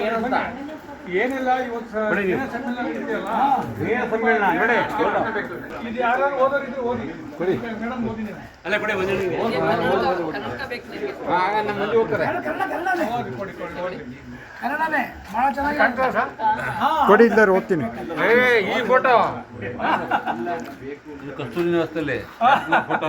ಏನಂತ? ಏನಿಲ್ಲ ಇವತ್ತು ಸ- ದಿನ ಸಮ್ಮೇಳನ ಇದೆಯಲ್ಲ ಏನ್ ಸಮ್ಮೇಳನ ನೋಡಿ ಇದು ಯಾರು ಓದೋರು ಇದ್ರೆ ಓದಿ. ಮೇಡಮ್ ಓದಿದ್ದೀನಿ. ಅಲ್ಲೇ ಕೊಡಿ ಒಂದು ಆಗ ನಮ್ಮ ಮಂದಿ ಹೋಗ್ತಾರೆ. ಓದಿ ಕೊಡಿ ಕೊಡಿ ಓದಿ ಕನ್ನಡನೇ ಬಹಳ ಚೆನ್ನಾಗಿ ಕೊಡಿ ಇದ್ದಾರೆ ಓದ್ತೀನಿ. ಏ ಈ ಫೋಟೋ ಕಸ್ತೂರಿ ನಿವಾಸದಲ್ಲಿ ಫೋಟೋ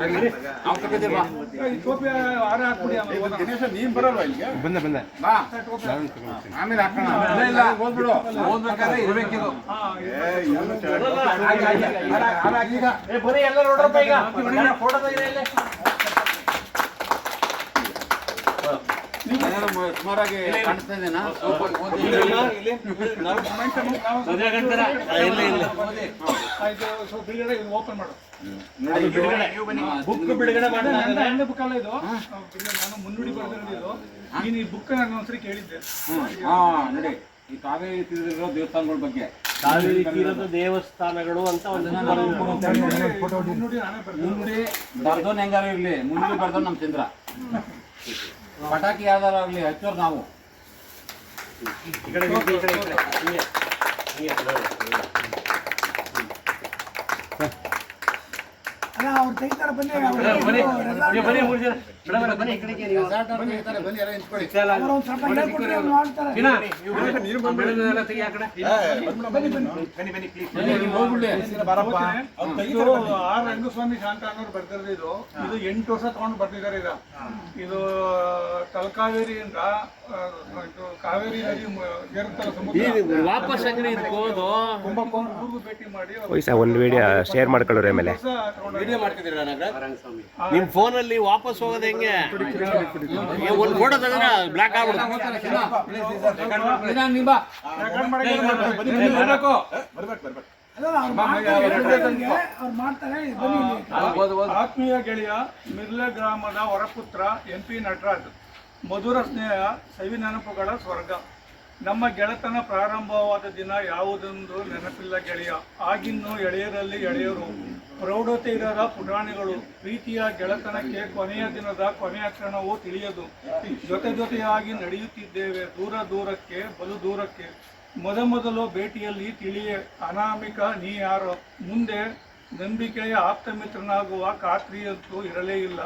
ಬನ್ನಿ ಅವ್ನ್ ಕರ್ಕೊಂಡ್ ಬಾ. ಆಮೇಲೆ ಓದೋಣ. ಬಂದೆ ಬಂದೆ ಬಾ. ಆಮೇಲೆ ಹಾಕೋಣ ಇಲ್ಲ ಇಲ್ಲ ಓದ್ಬಿಡು ಓದ್ಬೇಕಾದ್ರೆ ಇರ್ಬೇಕಿದು ಹಾ, ಏ, ಬನ್ನಿ ಎಲ್ಲ ನೋಡ್ರಪ್ಪ ಈಗ ಫೋಟೋ ತೆಗೀರಿ ಸುಮಾರಾಗಿ ಕಾಣಿಸ್ತಾ ಬಿಡುಗಡೆ ಇದು ಓಪನ್ ಮಾಡು ಬುಕ್ ಬಿಡುಗಡೆ ಮಾಡಿ ನನ್ನ ಹೆಣ್ಣು ಬುಕ್ ಅಲ್ಲ ಇದು ನಾನು ಮುನ್ನುಡಿ ಬರ್ದಿರೋದು ನೀನು ಈ ಬುಕ್ ನಾನು ಒಂದ್ಸರಿ ಕೇಳಿದ್ದೆ ಹಾ ನೋಡಿ ಈ ಕಾವೇರಿ ತೀರದಲ್ಲಿರೋ ದೇವಸ್ಥಾನಗಳ ಬಗ್ಗೆ. ಕಾವೇರಿ ತೀರದ ದೇವಸ್ಥಾನಗಳು ಅಂತ ಒಂದು ಮುನ್ನುಡಿ ಬರ್ದೋನ್ ಹೆಂಗಾರ ಇರ್ಲಿ. ಮುನ್ನುಡಿ ಬರ್ದೋನ್ ನಮ್ ಚಂದ್ರ. ಪಟಾಕಿ ಯಾವ್ದಾರ ಹಚ್ಚೋರು ನಾವು. ಈ ಕಡೆ ಈ ಕಡೆ ಈ ಕಡೆ. ಈ ಕಡೆ ಹಿಂಗೆ ಅವ್ರು ನೀವು ಬನ್ನಿ ಆರ್ ರಂಗಸ್ವಾಮಿ ಶಾಂತ ಅನ್ನೋರು ಬರ್ದಿರೋದು ಇದು. ಇದು ಎಂಟು ವರ್ಷ ತಗೊಂಡು ಬರ್ತಿದ್ದಾರೆ ಈಗ. ಇದು ತಲಕಾವೇರಿಯಿಂದ ಕಾವೇರಿ ನದಿ ವಾಪಸ್ ಊರಿಗೂ ಭೇಟಿ ಮಾಡಿ ವಯಸ್ಸ ಒಂದು ವಿಡಿಯೋ ಶೇರ್ ಮಾಡ್ಕೊಳ್ಳೋರ ತಗೊಂಡು ವಿಡಿಯೋ ಮಾಡ್ತಿದ್ದೀರಾ ನಿಮ್ ಅಲ್ಲಿ ವಾಪಸ್ ಹೋಗೋದು ಹೆಂಗೆ? ಒಂದ್ ಒಂದು ಫೋಟೋ ತೆಗೆದ್ರೆ ಬ್ಲಾಕ್ ಅವ್ರು ಮಾಡ್ತಾರೆ ಬನ್ನಿ ಇಲ್ಲಿ. ಓದು, ಓದು. ಆತ್ಮೀಯ ಗೆಳೆಯ ಮಿರ್ಲೆ ಗ್ರಾಮದ ಹೊರಪುತ್ರ ಎಂ ಪಿ ನಟರಾಜ್ ಮಧುರ ಸ್ನೇಹ ಸವಿ ನೆನಪುಗಳ ಸ್ವರ್ಗ. ನಮ್ಮ ಗೆಳೆತನ ಪ್ರಾರಂಭವಾದ ದಿನ ಯಾವುದೊಂದು ನೆನಪಿಲ್ಲ ಗೆಳೆಯ. ಆಗಿನ್ನು ಎಳೆಯರಲ್ಲಿ ಎಳೆಯರು. ಪ್ರೌಢತೆ ಇರದ ಪುರಾಣಿಗಳು, ಪ್ರೀತಿಯ ಗೆಳೆತನಕ್ಕೆ ಕೊನೆಯ ದಿನದ ಕೊನೆಯ ಕ್ಷಣವೂ ತಿಳಿಯದು. ಜೊತೆ ಜೊತೆಯಾಗಿ ನಡೆಯುತ್ತಿದ್ದೇವೆ ದೂರ ದೂರಕ್ಕೆ, ಬಲು ದೂರಕ್ಕೆ. ಮೊದಮೊದಲು ಭೇಟಿಯಲ್ಲಿ ತಿಳಿಯೇ, ಅನಾಮಿಕ ನೀ ಯಾರೋ? ಮುಂದೆ ನಂಬಿಕೆಯ ಆಪ್ತಮಿತ್ರನಾಗುವ ಖಾತ್ರಿಯಂತೂ ಇರಲೇ ಇಲ್ಲ.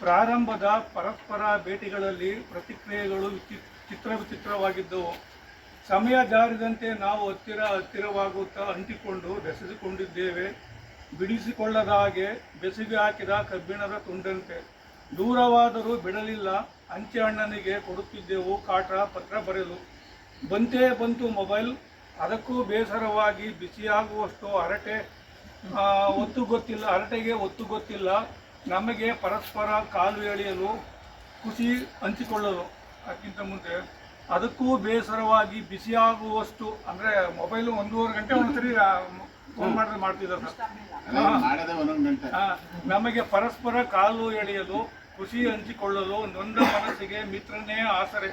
ಪ್ರಾರಂಭದ ಪರಸ್ಪರ ಭೇಟಿಗಳಲ್ಲಿ ಪ್ರತಿಕ್ರಿಯೆಗಳು ಚಿತ್ರ ವಿಚಿತ್ರವಾಗಿದ್ದವು. ಸಮಯ ಜಾರಿದಂತೆ ನಾವು ಹತ್ತಿರ ಹತ್ತಿರವಾಗುತ್ತಾ ಅಂಟಿಕೊಂಡು ಬೆಸೆದುಕೊಂಡಿದ್ದೇವೆ. ಬಿಡಿಸಿಕೊಳ್ಳದ ಹಾಗೆ ಬೆಸಿಗೆ ಹಾಕಿದ ಕಬ್ಬಿಣದ ತುಂಡಂತೆ. ದೂರವಾದರೂ ಬಿಡಲಿಲ್ಲ. ಅಂಚೆ ಅಣ್ಣನಿಗೆ ಕೊಡುತ್ತಿದ್ದೆವು ಕಾಟ ಪತ್ರ ಬರೆದು. ಬಂತೇ ಬಂತು ಮೊಬೈಲ್. ಅದಕ್ಕೂ ಬೇಸರವಾಗಿ ಬಿಸಿಯಾಗುವಷ್ಟು ಹರಟೆ ಒತ್ತು ಗೊತ್ತಿಲ್ಲ, ಹರಟೆಗೆ ಒತ್ತು ಗೊತ್ತಿಲ್ಲ. ನಮಗೆ ಪರಸ್ಪರ ಕಾಲು ಎಳೆಯಲು ಖುಷಿ ಹಂಚಿಕೊಳ್ಳಲು. ಅದಕ್ಕಿಂತ ಮುಂದೆ ಅದಕ್ಕೂ ಬೇಸರವಾಗಿ ಬಿಸಿಯಾಗುವಷ್ಟು, ಅಂದರೆ ಮೊಬೈಲು ಒಂದೂವರೆ ಗಂಟೆ ಒಂದ್ಸರಿ ಫೋನ್ ಮಾಡಿದ್ರೆ ಮಾಡ್ತಿದ್ದಾರೆ ನಮಗೆ ಪರಸ್ಪರ ಕಾಲು ಎಳೆಯಲು ಖುಷಿ ಹಂಚಿಕೊಳ್ಳಲು ನೊಂದ ಮನಸ್ಸಿಗೆ ಮಿತ್ರನೇ ಆಸರೆ.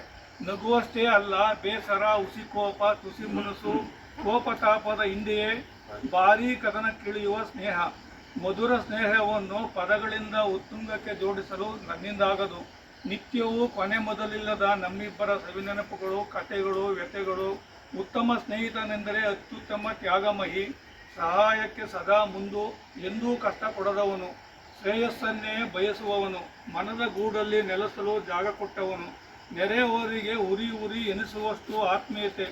ನಗುವಷ್ಟೇ ಅಲ್ಲ ಬೇಸರ ಉಸಿಕೋಪ ತುಸಿ ಮನಸ್ಸು ಕೋಪತಾಪದ ಹಿಂದೆಯೇ ಭಾರೀ ಕದನಕ್ಕಿಳಿಯುವ ಸ್ನೇಹ. ಮಧುರ ಸ್ನೇಹವನ್ನು ಪದಗಳಿಂದ ಉತ್ತುಂಗಕ್ಕೆ ಜೋಡಿಸಲು ನನ್ನಿಂದಾಗದು. ನಿತ್ಯವೂ ಕೊನೆ ಮೊದಲಿಲ್ಲದ ನಮ್ಮಿಬ್ಬರ ಸವಿನೆನಪುಗಳು ಕಥೆಗಳು ವ್ಯಥೆಗಳು ಉತ್ತಮ ಸ್ನೇಹಿತನೆಂದರೆ ಅತ್ಯುತ್ತಮ ತ್ಯಾಗಮಹಿ. ಸಹಾಯಕ್ಕೆ ಸದಾ ಮುಂದು ಎಂದೂ ಕಷ್ಟ ಕೊಡದವನು ಶ್ರೇಯಸ್ಸನ್ನೇ ಬಯಸುವವನು ಮನದ ಗೂಡಲ್ಲಿ ನೆಲೆಸಲು ಜಾಗ ಕೊಟ್ಟವನು ನೆರೆಯವರಿಗೆ ಉರಿ ಉರಿ ಎನಿಸುವಷ್ಟು ಆತ್ಮೀಯತೆ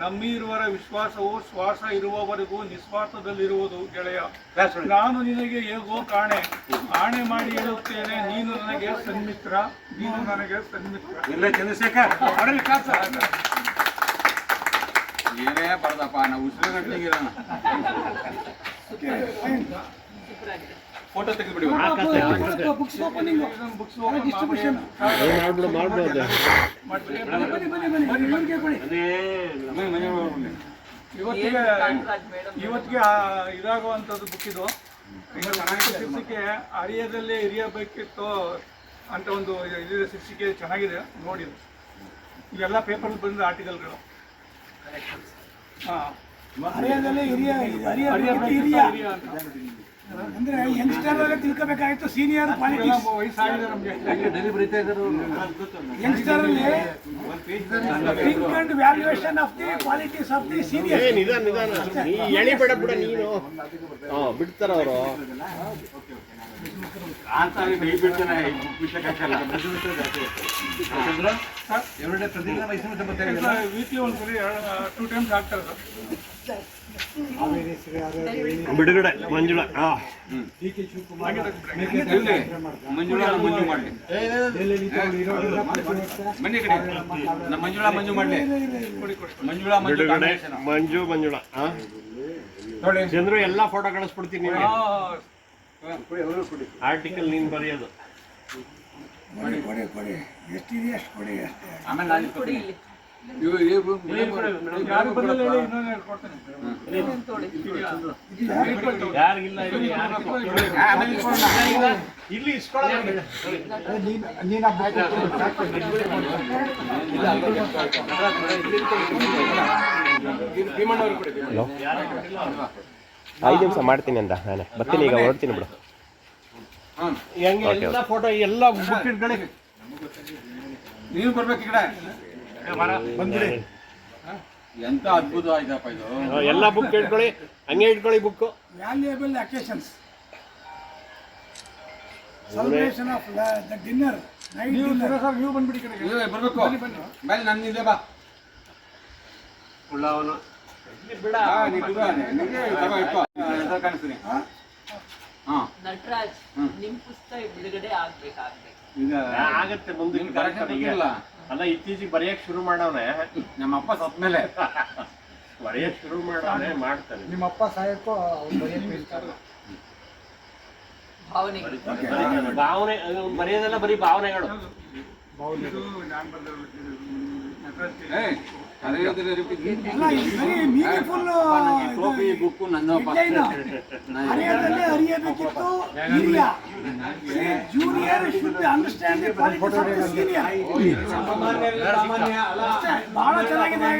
ನಮ್ಮಿರುವರ ವಿಶ್ವಾಸವು ಶ್ವಾಸ ಇರುವವರೆಗೂ ನಿಸ್ವಾರ್ಥದಲ್ಲಿರುವುದು ಗೆಳೆಯ. ನಾನು ನಿನಗೆ ಹೇಗೋ ಕಾಣೆ ಆಣೆ ಮಾಡಿ ಹೇಳುತ್ತೇನೆ ನೀನು ನನಗೆ ಸನ್ಮಿತ್ರ ನೀನು ನನಗೆ ಸನ್ಮಿತ್ರ. ಏನೇ ಬರ್ದಪ್ಪ ನಾವು ಉಸಿರು ಫೋಟೋ ತೆಗೆದ್ಬಿಡಿ. ಬುಕ್ಸ್ ಓಪನಿಂಗ್ ಬುಕ್ಸ್ ಡಿಸ್ಟ್ರಿಬ್ಯೂಷನ್ ಮಾಡ್ಬೋದು ಮಾಡ್ಬೋದು. ಬನ್ನಿ ಬನ್ನಿ ಬನ್ನಿ ಬನ್ನಿ. ಇವ್ರಿಗೆ ಕೊಡಿ. ಅದೇ ಮನೆ ಮನೆ ಇವತ್ತಿಗೆ ಇವತ್ತಿಗೆ ಇದಾಗುವಂಥದ್ದು ಬುಕ್ ಇದು. ಈಗ ಶೀರ್ಷಿಕೆ ಅರಿಯದಲ್ಲೇ ಹಿರಿಯಬೇಕಿತ್ತು ಅಂತ ಒಂದು ಇದಿದೆ ಶಿಕ್ಷಿಕೆ ಚೆನ್ನಾಗಿದೆ. ನೋಡಿ ಇವೆಲ್ಲ ಪೇಪರ್ ಬಂದ ಆರ್ಟಿಕಲ್ಗಳು ಹಾಂ ಹರಿಯಾಣದಲ್ಲಿ ಹಿರಿಯ ಹಿರಿಯ ಹಿರಿಯ ಅಂದ್ರೆ ಯಂಗ್ಸ್ಟರ್ ಅಲ್ಲೇ ತಿಳ್ಕೋಬೇಕಾಗಿತ್ತು ಸೀನಿಯರ್ ಪಾಲಿಟಿಕ್ಸ್ ಯಂಗ್ಸ್ಟರ್ ಅಲ್ಲಿ think and valuation of the qualities of the senior ನಿಧಾನ ನಿಧಾನ. ನೀ ಎಳಿಬೇಡ ಬಿಡ ನೀನು. ಹಾ ಬಿಡ್ತಾರ ಅವರು. ಎರಡನೇ ಪ್ರತಿದಿನ ವೀಕ್ಲಿ ಒಂದ್ಸರಿ ಟೂ ಟೈಮ್ಸ್ ಆಗ್ತಾರೆ ಸರ್ ಬಿಡುಗಡೆ ಮಂಜುಳ ಹಾ ಮಂಜುಳಾ ಮಂಜು ಮಾಡಲಿ ಕಡೆ ನಮ್ಮ ಮಂಜುಳಾ ಮಂಜು ಮಾಡ್ಲಿ ಮಂಜುಳಾ ಮಂಜು ಬಿಡುಗಡೆ combination. ಮಂಜು ಮಂಜುಳ ಹಾ ಚಂದ್ರು ಎಲ್ಲಾ ಫೋಟೋ ಕಳಿಸ್ಬಿಡ್ತೀನಿ ಆರ್ಟಿಕಲ್ ನೀನ್ ಬರೆಯೋದು. ಕೊಡಿ ಕೊಡಿ ಕೊಡಿ. ಎಷ್ಟಿದೆ ಅಷ್ಟು ಕೊಡಿ ಅಷ್ಟೇ. ಆಮೇಲೆ ನಾನು ಕೊಡಿ ಐದು ನಿಮಿಷ ಮಾಡ್ತೀನಿ ಅಂತ ನಾನೇ. ಬರ್ತೀನಿ ಈಗ ಹೊರಡ್ತೀನಿ ಬಿಡು. ಎಲ್ಲ ಫೋಟೋ ಎಲ್ಲ ಬುಕ್ ಇಟ್ಕೊಳ್ಳಿ. ನೀವು ಬರ್ಬೇಕು ಈ ಕಡೆ. ಎಂತ ಅದ್ಭುತ ಆಯ್ತಪ್ಪ ಇದು. ಎಲ್ಲಾ ಬುಕ್ ಇಟ್ಕೊಳ್ಳಿ. ಹಂಗೆ ಇಟ್ಕೊಳ್ಳಿ book valuable occasions celebration of the dinner night ನೀವು ಸರ್ ನೀವು ಬಂದ್ಬಿಡಿ ಕಡೆಗೆ. ನೀವೇ ಬರ್ಬೇಕು. ಮೇಲೆ ನನ್ನ ಇದೆ ಬಾ. ಬಿಡ ಹಾ, ನೀ ಬಿಡು. ಹೆಸರು ಕಾಣಿಸ್ತೀನಿ. ನಟರಾಜ್ ನಿಮ್ ಪುಸ್ತಕ ಬಿಡುಗಡೆ ಆಗ್ಬೇಕಾಗ್ಬೇಕು. ಈಗ ಆಗತ್ತೆ ಮುಂದೆ ನಿಮ್ಗೆ correction ಗೊತ್ತಿಲ್ಲ. ಅಲ್ಲ ಇತ್ತೀಚೆಗೆ ಬರೆಯಕ್ ಶುರು ಮಾಡವ್ರೆ ನಮ್ಮಪ್ಪ ಸತ್ ಮೇಲೆ ಬರೆಯಕ್ ಶುರು ಮಾಡವ್ರೆ ಮಾಡ್ತಾನೆ. ನಿಮ್ಮಪ್ಪ ಅಪ್ಪ ಸಾಯಕ್ಕೋ ಅವ್ರು ಬರೆಯಕ್ಕೆ ಭಾವನೆ. ಭಾವನೆಗಳು ಭಾವನೆ ಅದು ಬರೆಯೋದೆಲ್ಲ ಬರೀ ಭಾವನೆಗಳು ಇದು ನಾನು ನಟರಾಜ್ ಏ. ಟೋಪಿ ಬುಕ್ಕು ಹರಿಯಬೇಕಿತ್ತು ಹಿರಿಯ. Junior should understand the qualities of the senior ಬಹಳ ಚೆನ್ನಾಗಿದೆ.